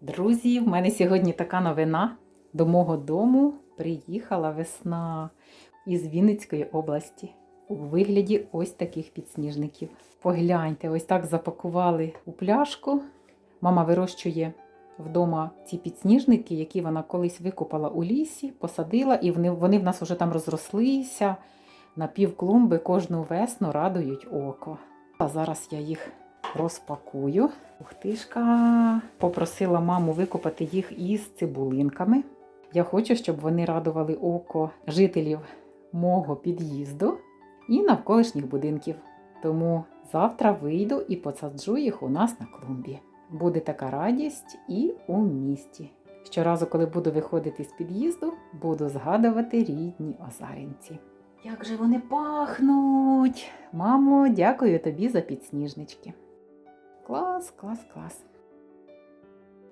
Друзі, в мене сьогодні така новина. До мого дому приїхала весна із Вінницької області у вигляді ось таких підсніжників. Погляньте, ось так запакували у пляшку. Мама вирощує вдома ці підсніжники, які вона колись викопала у лісі, посадила, і вони, в нас вже там розрослися. На півклумби кожну весну радують око. А зараз я їх розпакую. Ухтишка попросила маму викопати їх із цибулинками. Я хочу, щоб вони радували око жителів мого під'їзду і навколишніх будинків. Тому завтра вийду і посаджу їх у нас на клумбі. Буде така радість і у місті. Щоразу, коли буду виходити з під'їзду, буду згадувати рідні озаринці. Як же вони пахнуть! Мамо, дякую тобі за підсніжнички. Клас, клас, клас.